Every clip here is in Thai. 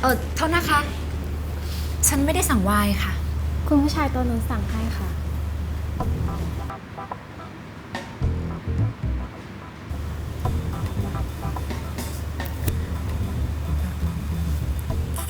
เออโทษนะคะ ฉันไม่ได้สั่งไวน์ค่ะ คุณผู้ชายตัวนู้นสั่งให้ค่ะ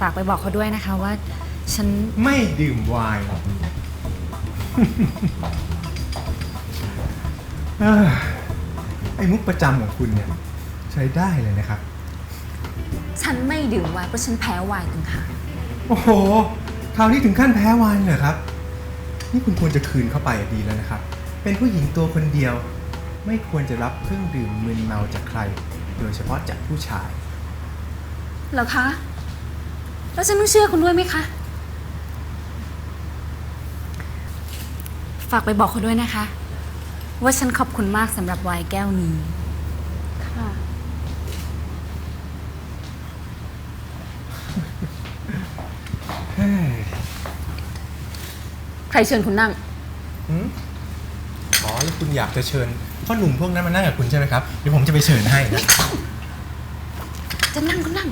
ฝากไปบอกเขาด้วยนะคะว่า ฉันไม่ดื่มไวน์หรอก เอ้อไอ้มุกประจำของคุณเนี่ย ใช้ได้เลยนะครับ ฉันไม่ดื่มไวน์เพราะฉันแพ้ไวน์ต่างหากโอ้โห คราวนี้ถึงขั้นแพ้ไวน์เลยเหรอครับ นี่คุณควรจะคืนเข้าไปอะดีแล้วนะครับ เป็นผู้หญิงตัวคนเดียว ไม่ควรจะรับเครื่องดื่มมึนเมาจากใคร โดยเฉพาะจากผู้ชาย เหรอคะ แล้วฉันต้องเชื่อคุณด้วยไหมคะ ฝากไปบอกเขาด้วยนะคะ ว่าฉันขอบคุณมากสำหรับไวน์แก้วนี้ ค่ะ เฮ้ย ใครเชิญคุณนั่ง หืมอ๋อแล้วคุณอยากจะเชิญพ่อหนุ่มพวกนั้นมานั่งกับคุณใช่ไหมครับเดี๋ยวผมจะไปเชิญให้นะจะนั่งก็นั่ง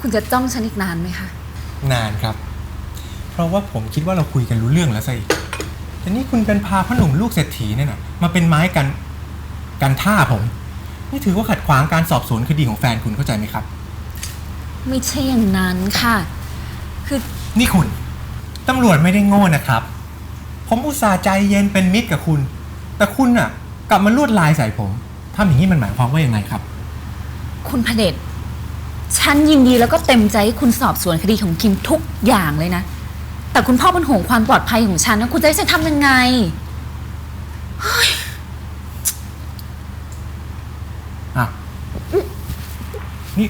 คุณจะจ้องฉันอีกนานไหมคะ นานครับ เพราะว่าผมคิดว่าเราคุยกันรู้เรื่องแล้วสิแต่นี่คุณเป็นพาพ่อหนุ่มลูกเศรษฐีเนี่ยนะมาเป็นไม้กันกันท่าผม นี่ถือว่าขัดขวางการสอบสวนคดีของแฟนคุณเข้าใจไหมครับ ไม่ใช่อย่างนั้นค่ะ คือนี่คุณตำรวจไม่ได้โง่นะครับ ผมอุตส่าห์ใจเย็นเป็นมิตรกับคุณ แต่คุณน่ะ กลับมาลวดลายใส่ผมทำอย่างนี้มันหมายความว่ายังไงครับ คุณพระเดช ฉันยินดีแล้วก็เต็มใจให้คุณสอบสวนคดีของคิมทุกอย่างเลยนะ แต่คุณพ่อเป็นห่วงความปลอดภัยของฉันนะคุณจะให้ฉันทำยังไงอะนี่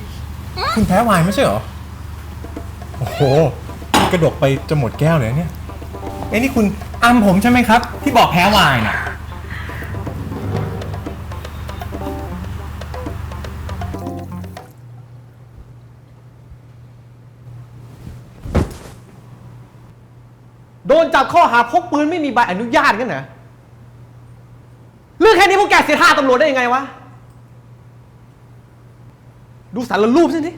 คุณแพ้ไวน์ไม่ใช่เหรอ โอ้โหกระดกไปจะหมดแก้วเลยเนี่ย เอ้นี่คุณอำผมใช่ไหมครับ ที่บอกแพ้ไวน์น่ะาพกปืนไม่มีใบอนุญาตกันเหรอเรื่องแค่นี้พวกแกเสียท่าตำรวจได้ยังไงวะ ดูสารรูปสินี่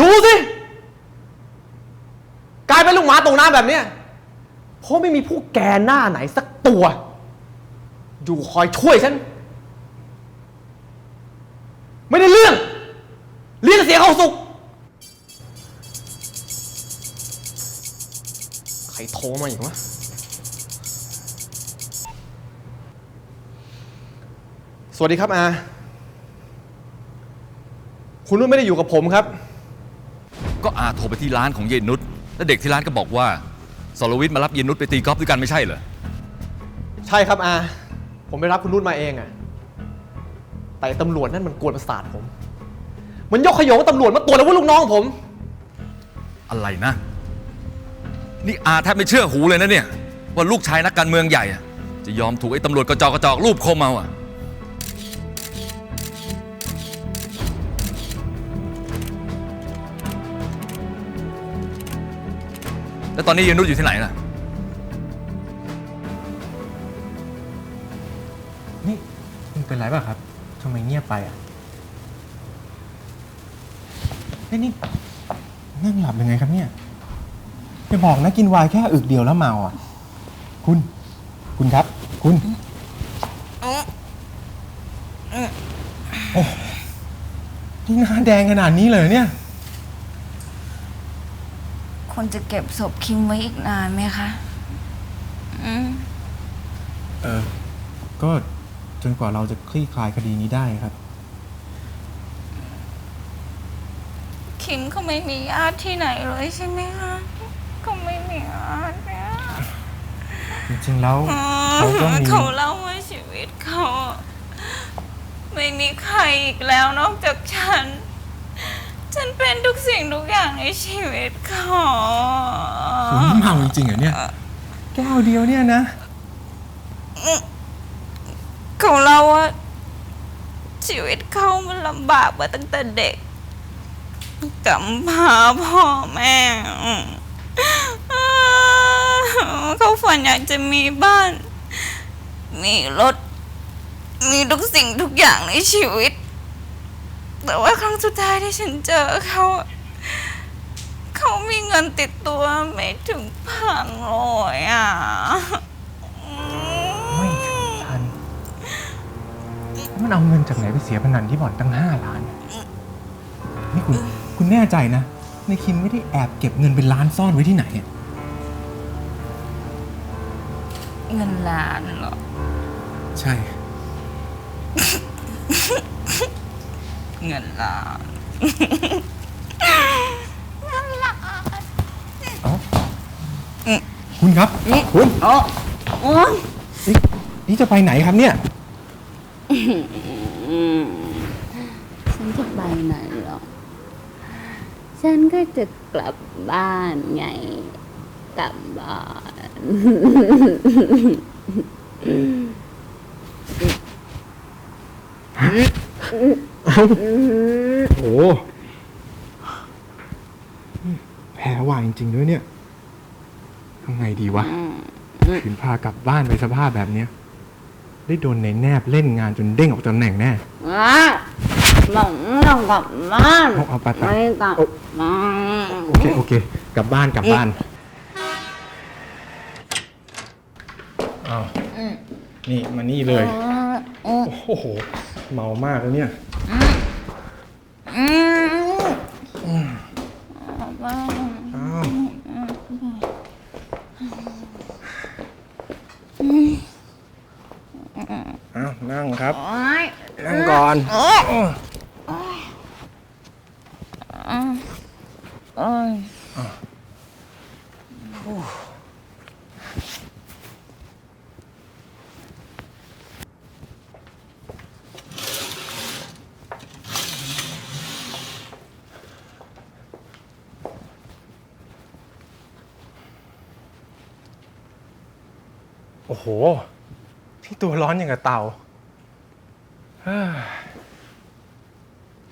ดูสิ กลายเป็นลูกหมาตกน้ำแบบเนี้ยเพราะไม่มีผู้แกหน้าไหนสักตัว อยู่คอยช่วยฉัน ไม่ได้เรื่องเรียกเสียเข้าสุข ใครโทรมาอีกวะสวัสดีครับอา คุณนุ่นไม่ได้อยู่กับผมครับ ก็อาโทรไปที่ร้านของเยนนุชแล้วเด็กที่ร้านก็บอกว่าสรวิทย์มารับเยนนุชไปตีกอล์ฟด้วยกันไม่ใช่เหรอ ใช่ครับอา ผมไปรับคุณนุ่นมาเองอะแต่ตำรวจนั่นมันกวนประสาทผม มันยกขยงตำรวจมาตรวจแล้วว่าลูกน้องผม อะไรนะ นี่อาแทบไม่เชื่อหูเลยนะเนี่ย ว่าลูกชายนักการเมืองใหญ่อะจะยอมถูกไอ้ตำรวจกระจอกกระจอกรูปคมเอาอะแล้วตอนนี้เยนนุชอยู่ที่ไหนล่ะ นี่คุณเป็นไรป่ะครับทำไมเงียบไปอะเฮ้ยนี่นั่งหลับยังไงครับเนี่ย จะบอกนะกินไวน์แค่อึกเดียวแล้วเมาอะ คุณ คุณครับ คุณ โอ้นี่หน้าแดงขนาดนี้เลยเหรอเนี่ยคนจะเก็บศพคิมไว้อีกนานไหมคะ อืม เออ ก็จนกว่าเราจะคลี่คลายคดีนี้ได้ครับ คิมเขาไม่มีญาติที่ไหนเลยใช่ไหมคะเขาไม่มีญาติเนี่ยจริงๆแล้วเขาก็มีเขาเล่าว่าชีวิตเขาไม่มีใครอีกแล้วนอกจากฉัน ฉันเป็นทุกสิ่งทุกอย่างในชีวิตเขาคุณนี่เมาจริงๆเหรอเนี่ย แก้วเดียวเนี่ยนะเขาเล่าว่าชีวิตเขามันลำบากมาตั้งแต่เด็กกำพร้าพ่อแม่ เขาฝันอยากจะมีบ้าน มีรถ มีทุกสิ่งทุกอย่างในชีวิต แต่ว่าครั้งสุดท้ายที่ฉันเจอเขา เขามีเงินติดตัวไม่ถึงพันเลยอะไม่ถึงพันมันเอาเงินจากไหนไปเสียพนันที่บ่อนตั้งห้าล้าน นี่คุณ คุณแน่ใจนะ ในคิมไม่ได้แอบเก็บเงินเป็นล้านซ่อนไว้ที่ไหนอะเงินล้านเหรอ ใช่ เงินล้านคุณครับคุณโอ้โอ้ยนี่นี่จะไปไหนครับเนี่ย ฉันจะไปไหนหรอ ฉันก็จะกลับบ้านไง กลับบ้าน โอ้แพ้วายจริงๆด้วยเนี่ยทำไงดีวะขืนพากลับบ้านไปสภาพแบบเนี้ย ได้โดนในแนบเล่นงานจนเด้งออกตำแหน่งแน่ ว้าหลงต้องกลับบ้านเอาเอาไปไป ไม่กลับเอาบ้านโอเคโอเค กลับบ้านกลับบ้านอ้าวนี่มานี่เลย โอ้โห เมามากแล้วเนี่ย อ้าว อ้าว นั่งครับ นั่งก่อน อ้โห ที่ตัวร้อนอย่างกับเตาเฮ้ย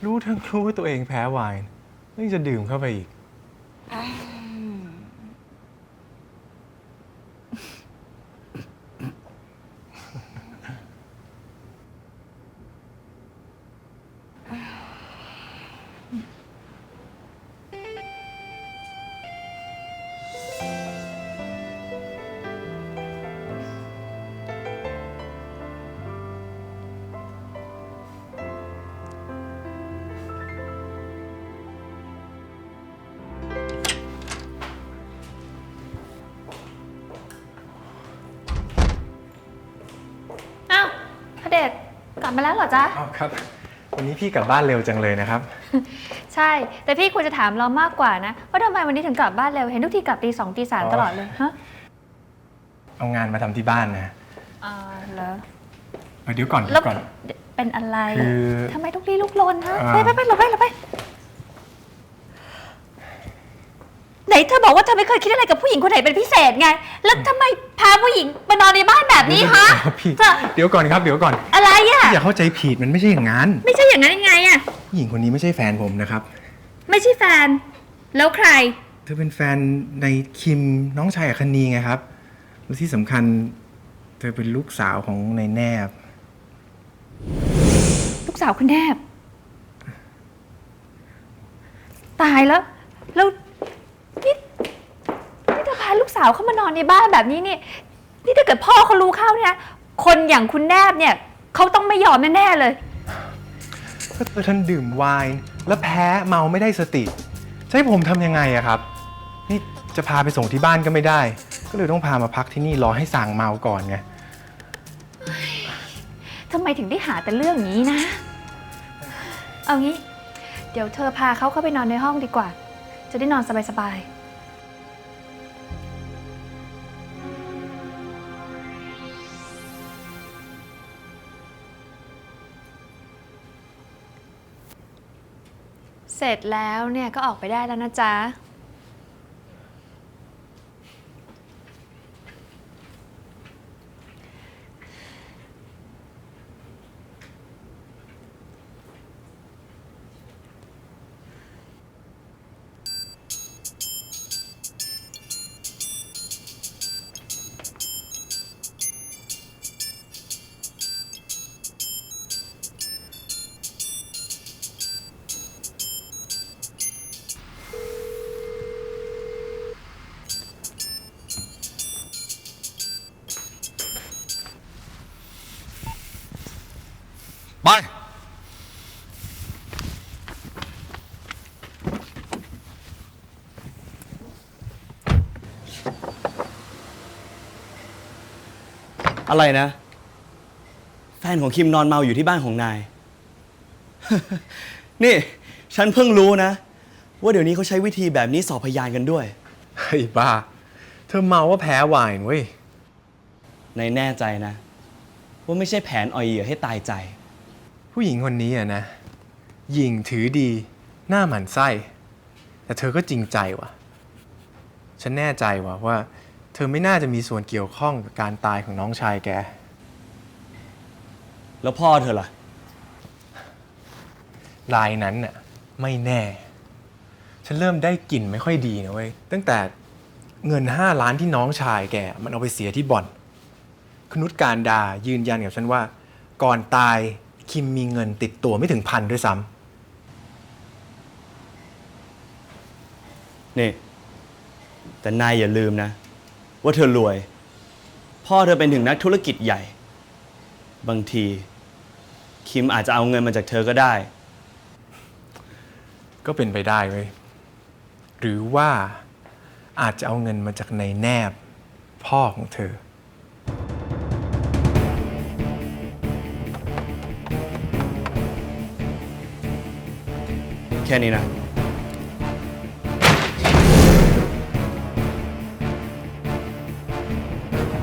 รู้ทั้งรู้ว่าตัวเองแพ้ไวน์ไม่จะดื่มเข้าไปอีก กลับมาแล้วเหรอจ๊ะ อ้าวครับ วันนี้พี่กลับบ้านเร็วจังเลยนะครับ ใช่ แต่พี่ควรจะถามเรามากกว่านะ ว่าทำไมวันนี้ถึงกลับบ้านเร็ว เห็นทุกทีกลับตีสองตีสามอ๋อตลอดเลยฮะเอางานมาทำที่บ้านนะอ่าเหรอเออเดี๋ยวก่อนแล้เดี๋ยววก่อน เป็นอะไรคือทำไมทุกทีลุกลนฮะอ่าไปไปไปหลบไปหลบไป ไหนเธอบอกว่าเธอไม่เคยคิดอะไรกับผู้หญิงคนไหนเป็นพิเศษไง แล้วทำไมพาผู้หญิงมานอนในบ้านแบบนี้ฮะเดี๋ยวพี่เธอเดี๋ยวก่อนครับเดี๋ยวก่อนอะไรอะพี่อย่าเข้าใจผิดมันไม่ใช่อย่างนั้นไม่ใช่อย่างนั้นยังไงอะผู้หญิงคนนี้ไม่ใช่แฟนผมนะครับ ไม่ใช่แฟน แล้วใคร เธอเป็นแฟนในคิมน้องชายอัคนีไงครับและที่สำคัญ เธอเป็นลูกสาวของในายแนบ ลูกสาวคุณแนบ ตายแล้ว แล้วนี่นี่เธอพาลูก สาวเข้ามานอนในบ้านแบบนี้นี่ นี่ถ้าเกิดพ่อเขารู้เข้าเนี่ยคนอย่างคุณแนบเนี่ยเขาต้องไม่ยอมแน่ๆเลย ก็เธอท่านดื่มไวน์แล้วแพ้เมาไม่ได้สติ จะให้ผมทำยังไงอะครับ นี่จะพาไปส่งที่บ้านก็ไม่ได้ ก็เลยต้องพามาพักที่นี่รอให้สั่งเมาก่อนไง ทำไมถึงได้หาแต่เรื่องนี้นะ เอางี้ เดี๋ยวเธอพาเขาเข้าไปนอนในห้องดีกว่า จะได้นอนสบายๆ เสร็จแล้วเนี่ยก็ออกไปได้แล้วนะจ๊ะ ไป อะไรนะ แฟนของคิมนอนเมาอยู่ที่บ้านของนาย นี่ ฉันเพิ่งรู้นะ ว่าเดี๋ยวนี้เขาใช้วิธีแบบนี้สอบพยานกันด้วยเฮ้ยบ้า เธอเมาว่าแพ้ไวน์เว้ย นายแน่ใจนะ ว่าไม่ใช่แผนอ่อยเหยื่อให้ตายใจ ผู้หญิงคนนี้อะนะ หญิงถือดี หน้าหมันไส้ แต่เธอก็จริงใจว่ะ ฉันแน่ใจว่ะว่า เธอไม่น่าจะมีส่วนเกี่ยวข้องกับการตายของน้องชายแก แล้วพ่อเธอล่ะ รายนั้นน่ะไม่แน่ ฉันเริ่มได้กลิ่นไม่ค่อยดีนะเว้ย ตั้งแต่เงินห้าล้านที่น้องชายแก มันเอาไปเสียที่บ่อน คนุษการดายืนยันกับฉันว่า ก่อนตาย คิมมีเงินติดตัวไม่ถึงพันด้วยซ้ำนี่ แต่นายอย่าลืมนะ ว่าเธอรวย พ่อเธอเป็นถึงนักธุรกิจใหญ่ บางที คิมอาจจะเอาเงินมาจากเธอก็ได้ก็เป็นไปได้เว้ยหรือว่าอาจจะเอาเงินมาจากในแนบ พ่อของเธอ ค่นี้นะ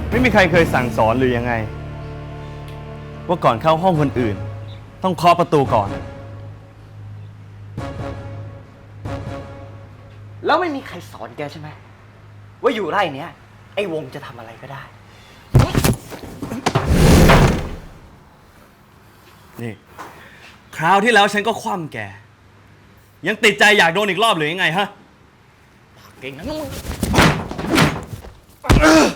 ไม่มีใครเคยสั่งสอนหรือยังไง ว่าก่อนเข้าห้องคนอื่น ต้องเคาะประตูก่อน แล้วไม่มีใครสอนแกใช่ไหม ว่าอยู่ไร่เนี้ย ไอ้วงจะทำอะไรก็ได้ นี่ คราวที่แล้วฉันก็คว่ำแก ยังติดใจอยากโดนอีกรอบหรือยังไงฮะเก่งนะมึง